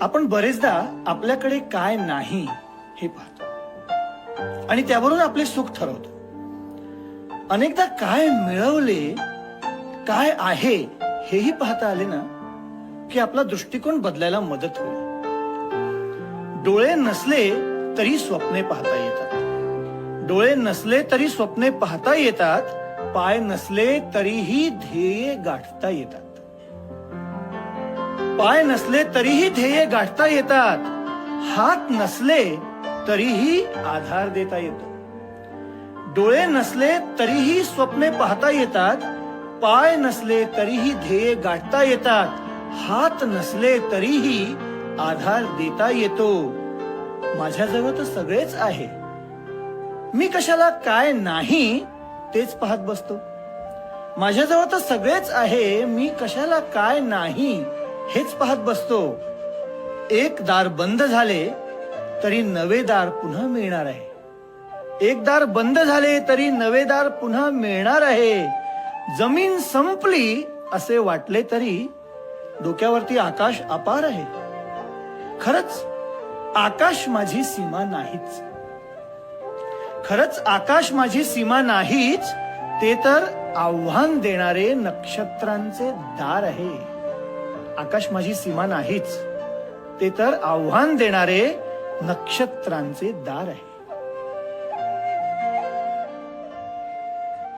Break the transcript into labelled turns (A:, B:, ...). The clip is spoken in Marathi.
A: आपण बरेचदा आपल्याकडे काय नाही हे पाहतो. आणि त्यावरून आपले सुख ठरवतो. अनेकदा काय मिळवले काय आहे हेही पाहता आले ना की आपला दृष्टिकोन बदलायला मदत होईल. डोळे नसले तरी स्वप्ने पाहता येतात. डोळे नसले तरी स्वप्ने पाहता येतात पाय नसले तरीही ध्येय गाठता येतात. पाय नसले तरीही ध्येय गाठता येतात. हात नसले तरीही आधार देता येतो. डोळे नसले तरीही स्वप्ने पाहता येतात. पाय नसले तरीही ध्येय गाठता येतात. हात नसले तरीही आधार देता येतो. माझ्याजवळ तर सगळेच आहे. मी कशाला काय नाही तेच पाहत बसतो. माझ्याजवळ तर सगळेच आहे. मी कशाला काय नाही हेच पाहत बसतो. एक दार बंद झाले तरी नवे दार पुन्हा मिळणार आहे. एक दार बंद झाले तरी नवे दार पुन्हा मिळणार आहे. जमीन संपली असे वाटले तरी डोक्यावरती आकाश अपार आहे. खरच आकाश माझी सीमा नाहीच. खरच आकाश माझी सीमा नाहीच ते तर आव्हान देणारे नक्षत्रांचे दार आहे. आकाश माझी सीमा नाहीच. ते तर आव्हान देणारे नक्षत्रांचे दार आहे